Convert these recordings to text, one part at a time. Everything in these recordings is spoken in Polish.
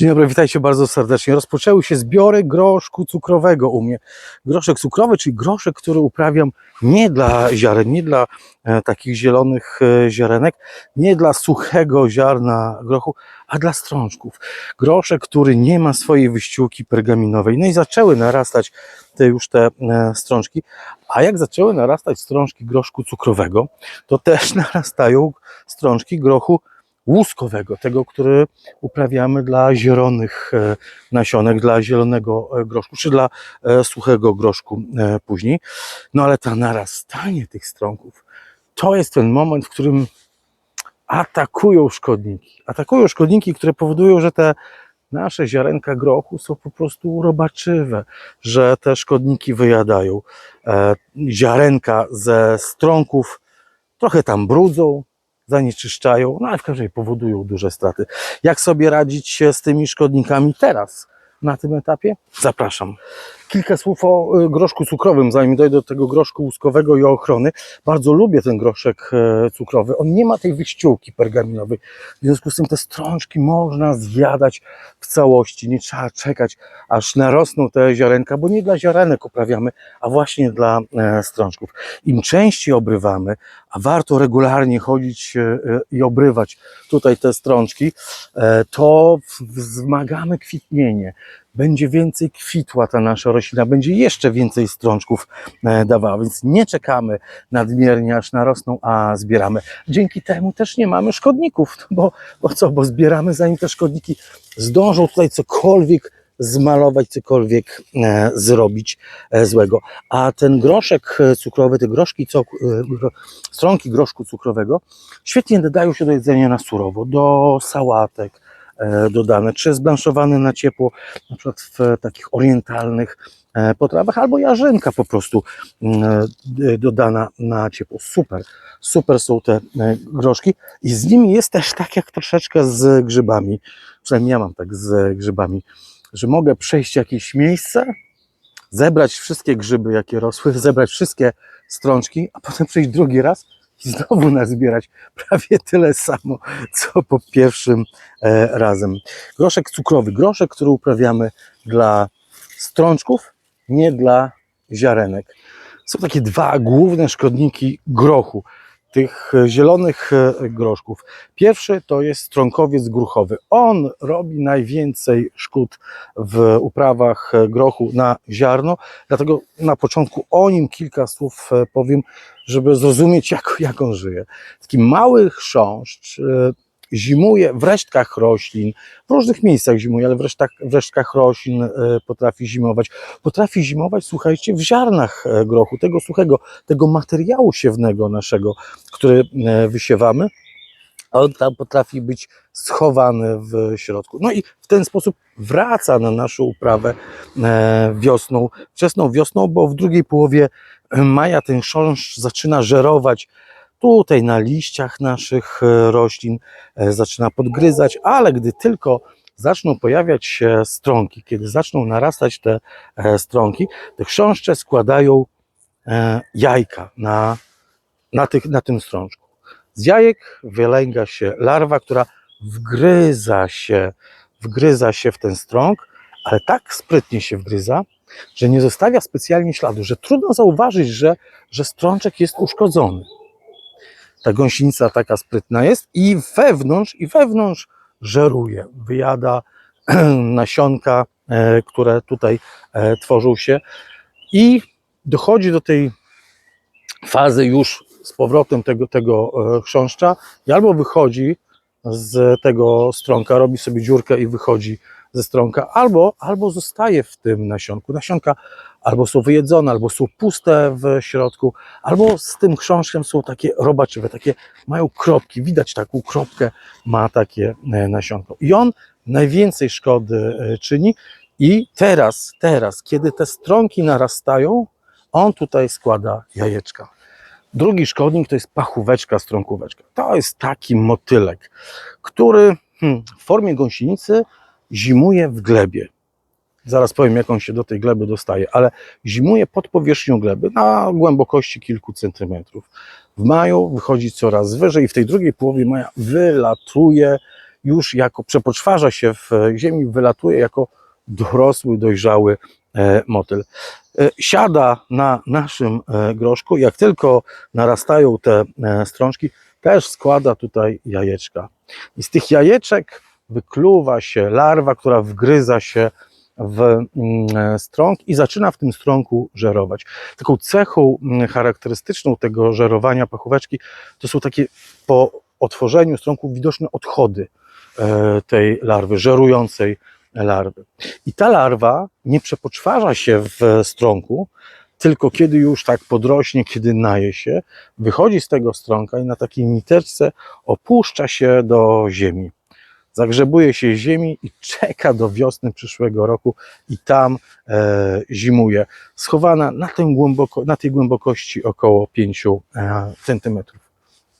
Dzień dobry, witajcie bardzo serdecznie. Rozpoczęły się zbiory groszku cukrowego u mnie. Groszek cukrowy, czyli groszek, który uprawiam nie dla ziaren, nie dla e, takich zielonych e, ziarenek, nie dla suchego ziarna grochu, a dla strączków. Groszek, który nie ma swojej wyściółki pergaminowej. No i zaczęły narastać te już te e, strączki. A jak zaczęły narastać strączki groszku cukrowego, to też narastają strączki grochu łuskowego, tego, który uprawiamy dla zielonych e, nasionek, dla zielonego e, groszku, czy dla e, suchego groszku później. No ale to narastanie tych strąków, to jest ten moment, w którym atakują szkodniki. Atakują szkodniki, które powodują, że te nasze ziarenka grochu są po prostu robaczywe, że te szkodniki wyjadają. Ziarenka ze strąków trochę tam brudzą, zanieczyszczają, no ale w każdym razie powodują duże straty. Jak sobie radzić się z tymi szkodnikami teraz, na tym etapie? Zapraszam. Kilka słów o y, groszku cukrowym, zanim dojdę do tego groszku łuskowego i ochrony. Bardzo lubię ten groszek e, cukrowy. On nie ma tej wyściółki pergaminowej. W związku z tym te strączki można zjadać w całości. Nie trzeba czekać, aż narosną te ziarenka, bo nie dla ziarenek uprawiamy, a właśnie dla e, strączków. Im częściej obrywamy, a warto regularnie chodzić e, i obrywać tutaj te strączki, to wzmagamy kwitnienie. Będzie więcej kwitła ta nasza roślina, będzie jeszcze więcej strączków e, dawała, więc nie czekamy nadmiernie, aż narosną, a zbieramy. Dzięki temu też nie mamy szkodników, bo, bo co, bo zbieramy zanim te szkodniki zdążą tutaj cokolwiek zmalować, cokolwiek e, zrobić e, złego. A ten groszek cukrowy, te groszki, co, stronki groszku cukrowego świetnie nadają się do jedzenia na surowo, do sałatek dodane, czy zblanszowane na ciepło, na przykład w e, takich orientalnych e, potrawach, albo jarzynka po prostu mm, e, dodana na ciepło. Super, super są te e, groszki i z nimi jest też tak jak troszeczkę z grzybami, przynajmniej ja mam tak z grzybami, że mogę przejść jakieś miejsce, zebrać wszystkie grzyby, jakie rosły, zebrać wszystkie strączki, a potem przejść drugi raz i znowu nazbierać prawie tyle samo, co po pierwszym e, razem. Groszek cukrowy, groszek, który uprawiamy dla strączków, nie dla ziarenek. Są takie dwa główne szkodniki grochu, tych e, zielonych e, groszków. Pierwszy to jest strąkowiec gruchowy. On robi najwięcej szkód w uprawach e, grochu na ziarno, dlatego na początku o nim kilka słów powiem, żeby zrozumieć, jak, jak on żyje. Taki mały chrząszcz zimuje w resztkach roślin, w różnych miejscach zimuje, ale w resztkach, w resztkach roślin e, potrafi zimować. Potrafi zimować, słuchajcie, w ziarnach e, grochu, tego suchego, tego materiału siewnego naszego, który e, wysiewamy. A on tam potrafi być schowany w środku. No i w ten sposób wraca na naszą uprawę wiosną, wczesną wiosną, bo w drugiej połowie maja ten chrząszcz zaczyna żerować tutaj na liściach naszych e, roślin, e, zaczyna podgryzać, ale gdy tylko zaczną pojawiać się strąki, kiedy zaczną narastać te e, strąki, te chrząszcze składają jajka na, na, tych, na tym strączku. Z jajek wylęga się larwa, która wgryza się, wgryza się w ten strąg, ale tak sprytnie się wgryza, że nie zostawia specjalnie śladu, że trudno zauważyć, że, że strączek jest uszkodzony. Ta gąsienica taka sprytna jest i wewnątrz, i wewnątrz żeruje, wyjada nasionka, e, które tutaj e, tworzą się. I dochodzi do tej fazy już z powrotem tego, tego e, chrząszcza i albo wychodzi z tego strąka, robi sobie dziurkę i wychodzi ze strąka, albo, albo zostaje w tym nasionku. Nasionka albo są wyjedzone, albo są puste w środku, albo z tym chrząszczem są takie robaczywe, takie mają kropki, widać taką kropkę, ma takie e, nasionko. I on najwięcej szkody e, czyni i teraz, teraz, kiedy te strąki narastają, on tutaj składa jajeczka. Drugi szkodnik to jest pachóweczka, strąkóweczka. To jest taki motylek, który hmm, w formie gąsienicy zimuje w glebie. Zaraz powiem, jak on się do tej gleby dostaje, ale zimuje pod powierzchnią gleby na głębokości kilku centymetrów. W maju wychodzi coraz wyżej i w tej drugiej połowie maja wylatuje już jako przepoczwarza się w ziemi, wylatuje jako dorosły, dojrzały e, motyl. E, Siada na naszym e, groszku, jak tylko narastają te strączki, też składa tutaj jajeczka. I z tych jajeczek wykluwa się larwa, która wgryza się w mm, e, strąg i zaczyna w tym strągu żerować. Taką cechą mm, charakterystyczną tego żerowania pachóweczki to są takie po otworzeniu strągu widoczne odchody e, tej larwy, żerującej larwy. I ta larwa nie przepoczwarza się w strągu, tylko kiedy już tak podrośnie, kiedy naje się, wychodzi z tego strąka i na takiej niteczce opuszcza się do ziemi. Zagrzebuje się ziemi i czeka do wiosny przyszłego roku i tam e, zimuje. Schowana na, tym głęboko, na tej głębokości około 5 e, centymetrów.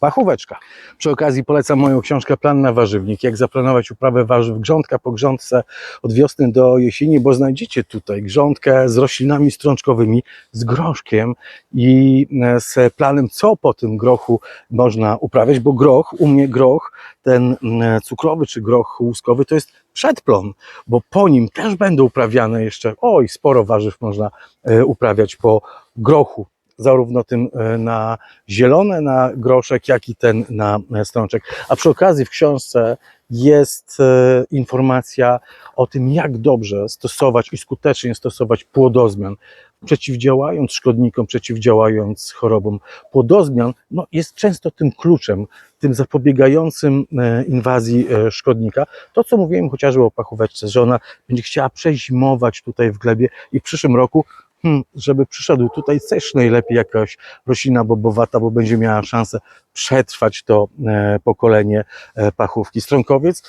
Pachóweczka. Przy okazji polecam moją książkę Plan na warzywnik. Jak zaplanować uprawę warzyw grządka po grządce od wiosny do jesieni, bo znajdziecie tutaj grządkę z roślinami strączkowymi, z groszkiem i e, z planem, co po tym grochu można uprawiać, bo groch, u mnie groch, ten mm, cukrowy czy groch łuskowy, to jest przedplon, bo po nim też będą uprawiane jeszcze, oj, sporo warzyw można e, uprawiać po grochu zarówno tym e, na zielone, na groszek, jak i ten na e, strączek. A przy okazji w książce jest e, informacja o tym, jak dobrze stosować i skutecznie stosować płodozmian, przeciwdziałając szkodnikom, przeciwdziałając chorobom. Płodozmian no, jest często tym kluczem, tym zapobiegającym inwazji szkodnika. To, co mówiłem chociażby o pachóweczce, że ona będzie chciała przezimować tutaj w glebie i w przyszłym roku hmm, żeby przyszedł tutaj też najlepiej jakaś roślina bobowata, bo będzie miała szansę przetrwać to e, pokolenie e, pachówki. Strąkowiec,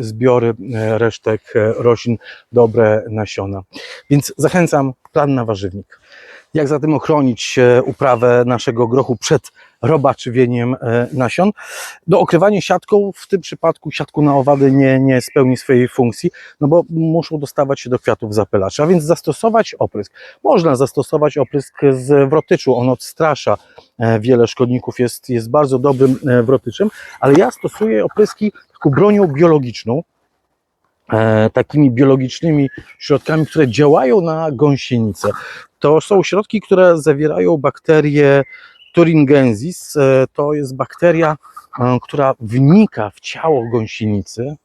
zbiory e, resztek roślin, dobre nasiona. Więc zachęcam, plan na warzywnik. Jak zatem ochronić e, uprawę naszego grochu przed robaczywieniem e, nasion? Do okrywania siatką, w tym przypadku siatką na owady nie, nie spełni swojej funkcji, no bo muszą dostawać się do kwiatów zapylaczy, a więc zastosować oprysk. Można zastosować oprysk z wrotyczu, on odstrasza e, wiele szkodników, jest, jest bardzo dobrym wrotyczem, ale ja stosuję opryski taką bronią biologiczną, takimi biologicznymi środkami, które działają na gąsienicę. To są środki, które zawierają bakterię Thuringiensis. E, To jest bakteria, e, która wnika w ciało gąsienicy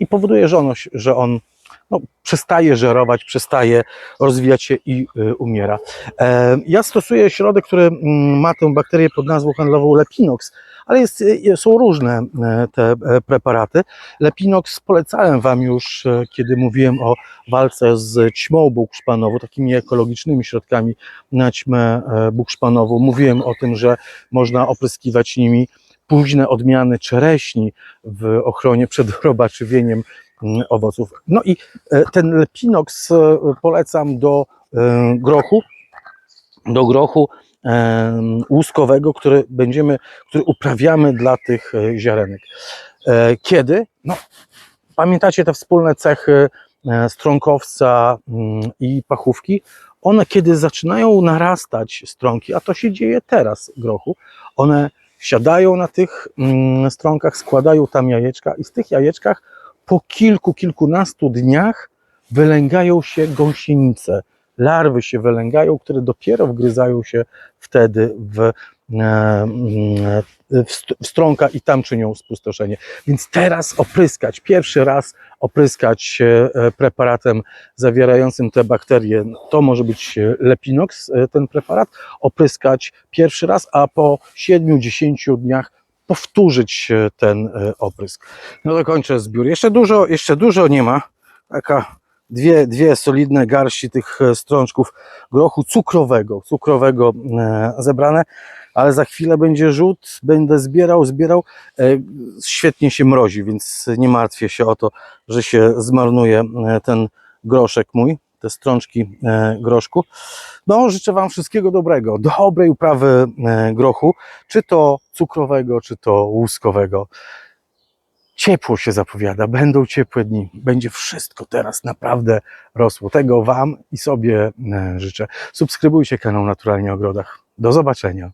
i powoduje, że on, że on no, przestaje żerować, przestaje rozwijać się i y, umiera. E, ja stosuję środek, który mm, ma tę bakterię pod nazwą handlową Lepinox, ale jest, y, są różne e, te e, preparaty. Lepinox polecałem Wam już, kiedy mówiłem o walce z ćmą bukszpanową, takimi ekologicznymi środkami na ćmę bukszpanową. Mówiłem o tym, że można opryskiwać nimi późne odmiany czereśni w ochronie przed robaczywieniem owoców. No i e, ten lepinox e, polecam do e, grochu, do grochu łuskowego, który będziemy, który uprawiamy dla tych ziarenek. Kiedy? No, pamiętacie te wspólne cechy strąkowca mm, i pachówki? One kiedy zaczynają narastać strąki, a to się dzieje teraz grochu, one siadają na tych mm, strąkach, składają tam jajeczka i z tych jajeczkach po kilku, kilkunastu dniach wylęgają się gąsienice. Larwy się wylęgają, które dopiero wgryzają się wtedy w, e, w st- w strąka i tam czynią spustoszenie. Więc teraz opryskać, pierwszy raz opryskać e, preparatem zawierającym te bakterie, to może być Lepinox, e, ten preparat, opryskać pierwszy raz, a po 7-10 dniach powtórzyć e, ten e, oprysk. No to kończę zbiór. Jeszcze dużo, jeszcze dużo nie ma. Taka dwie, dwie solidne garści tych e, strączków grochu cukrowego, cukrowego zebrane, ale za chwilę będzie rzut, będę zbierał, zbierał. Świetnie się mrozi, więc nie martwię się o to, że się zmarnuje ten groszek mój, te strączki e, groszku. No, życzę Wam wszystkiego dobrego, dobrej uprawy e, grochu, czy to cukrowego, czy to łuskowego. Ciepło się zapowiada, będą ciepłe dni, będzie wszystko teraz naprawdę rosło. Tego Wam i sobie e, życzę. Subskrybujcie kanał Naturalnie Ogrodach. Do zobaczenia.